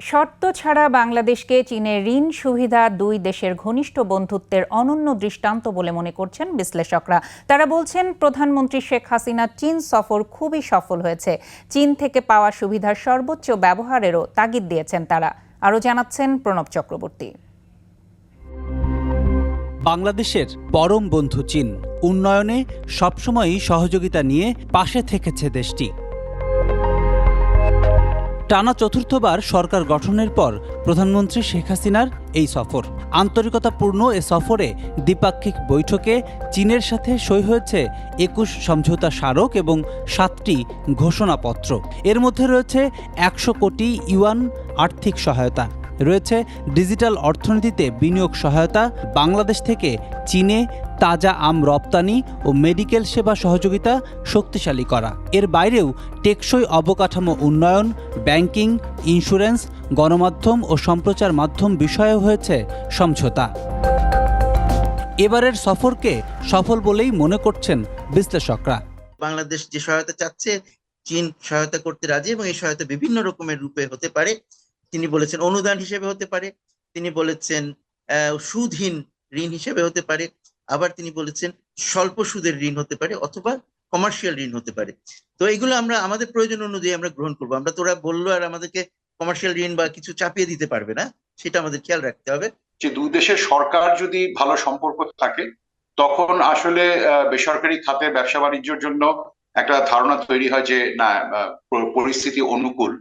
শর্ত ছাড়া বাংলাদেশকে চীনের ঋণ সুবিধা দুই দেশের ঘনিষ্ঠ বন্ধুত্বের অনন্য দৃষ্টান্ত বলে মনে করছেন বিশ্লেষকরা। তারা বলছেন, প্রধানমন্ত্রী শেখ হাসিনার চীন সফর খুবই সফল হয়েছে। চীন থেকে পাওয়া সুবিধার সর্বোচ্চ ব্যবহারেরও তাগিদ দিয়েছেন তারা। আরও জানাচ্ছেন প্রণব চক্রবর্তী। বাংলাদেশের পরম বন্ধু চীন। উন্নয়নে সবসময়ই সহযোগিতা নিয়ে পাশে থেকেছে দেশটি। টানা চতুর্থবার সরকার গঠনের পর প্রধানমন্ত্রী শেখ হাসিনার এই সফর। আন্তরিকতাপূর্ণ এ সফরে দ্বিপাক্ষিক বৈঠকে চীনের সাথে সই হয়েছে একুশ সমঝোতা স্মারক এবং সাতটি ঘোষণাপত্র। এর মধ্যে রয়েছে একশো কোটি ইউয়ান আর্থিক সহায়তা। রয়েছে ডিজিটাল অর্থনীতিতে বিনিয়োগ সহায়তা, বাংলাদেশ থেকে চীনে তাজা আম রপ্তানি ও মেডিকেল সেবা সহযোগিতা শক্তিশালী করা। এর বাইরেও টেকসই অবকাঠামো উন্নয়ন, ব্যাংকিং, ইন্স্যুরেন্স, গণমাধ্যম ও সম্প্রচার মাধ্যম বিষয়েও হয়েছে সমঝোতা। এবারের সফরকে সফল বলেই মনে করছেন বিশ্লেষকরা। বাংলাদেশ যে সহায়তা চাচ্ছে, চীন সহায়তা করতে রাজি এবং এই সহায়তা বিভিন্ন রকমের রূপে হতে পারে। তিনি বলেছেন অনুদান হিসেবে হতে পারে, তিনি বলেছেন সুদহীন ঋণ হিসেবে হতে পারে, আবার তিনি বলেছেন স্বল্প সুদের ঋণ হতে পারে অথবা কমার্শিয়াল ঋণ হতে পারে। তো এগুলো আমরা, আমাদের প্রয়োজন অনুযায়ী আমরা গ্রহণ করব। আমরা তোরা বলল আর আমাদেরকে কমার্শিয়াল ঋণ বা কিছু চাপিয়ে দিতে পারবে না, সেটা আমাদের খেয়াল রাখতে হবে। যে দুই দেশের সরকার যদি ভালো সম্পর্ক থাকে, তখন আসলে বেসরকারি খাতে ব্যবসা বাণিজ্যের জন্য একটা ধারণা তৈরি হয় যে না পরিস্থিতি অনুকূল।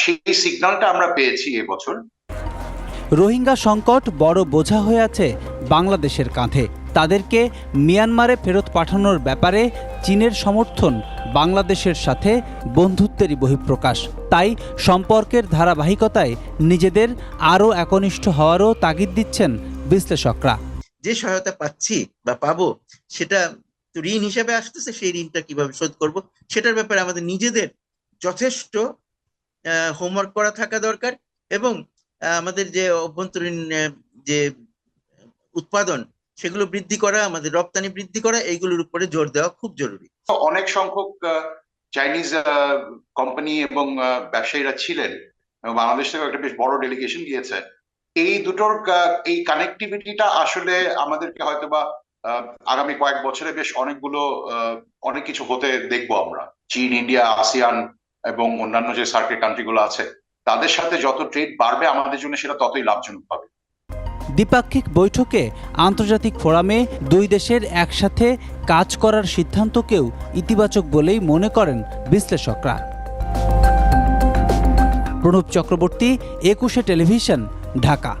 সেই সিগন্যালটা আমরা পেয়েছি এবছর। রোহিঙ্গা সংকট বড় বোঝা হয়ে আছে বাংলাদেশের কাঁধে। তাদেরকে মিয়ানমারে ফেরত পাঠানোর ব্যাপারে চীনের সমর্থন বাংলাদেশের সাথে বন্ধুত্বেরই বহিঃপ্রকাশ। তাই সম্পর্কের ধারাবাহিকতায় নিজেদের আরও একনিষ্ঠ হওয়ারও তাগিদ দিচ্ছেন বিশ্লেষকরা। যে সহায়তা পাচ্ছি বা পাবো সেটা ঋণ হিসেবে আসতেছে সেই ঋণটা কীভাবে শোধ করব সেটার ব্যাপারে আমাদের নিজেদের যথেষ্ট হোমওয়ার্ক করা থাকা দরকার এবং আমাদের যে অভ্যন্তরীণ যে উৎপাদন সেগুলো বৃদ্ধি করা আমাদের রপ্তানি বৃদ্ধি করা এইগুলোর উপরে জোর দেওয়া খুব জরুরি। অনেক সংখ্যক চাইনিজ কোম্পানি এবং ব্যবসায়ীরা ছিলেন। বাংলাদেশ থেকে একটা বেশ বড় ডেলিগেশন গিয়েছে। এই দুটোর এই কানেক্টিভিটিটা আসলে আমাদেরকে হয়তোবা আহ, আগামী কয়েক বছরে বেশ অনেকগুলো অনেক কিছু হতে দেখব আমরা। চীন ইন্ডিয়া আসিয়ান এবং অন্যান্য যে সার্কেল কান্ট্রিগুলো আছে, তাদের সাথে যত ট্রেড বাড়বে আমাদের জন্য সেটা ততই লাভজনক হবে। দ্বিপাক্ষিক বৈঠকে আন্তর্জাতিক ফোরামে দুই দেশের একসাথে কাজ করার সিদ্ধান্তকেও ইতিবাচক বলেই মনে করেন বিশ্লেষকরা। প্রণব চক্রবর্তী, একুশে টেলিভিশন, ঢাকা।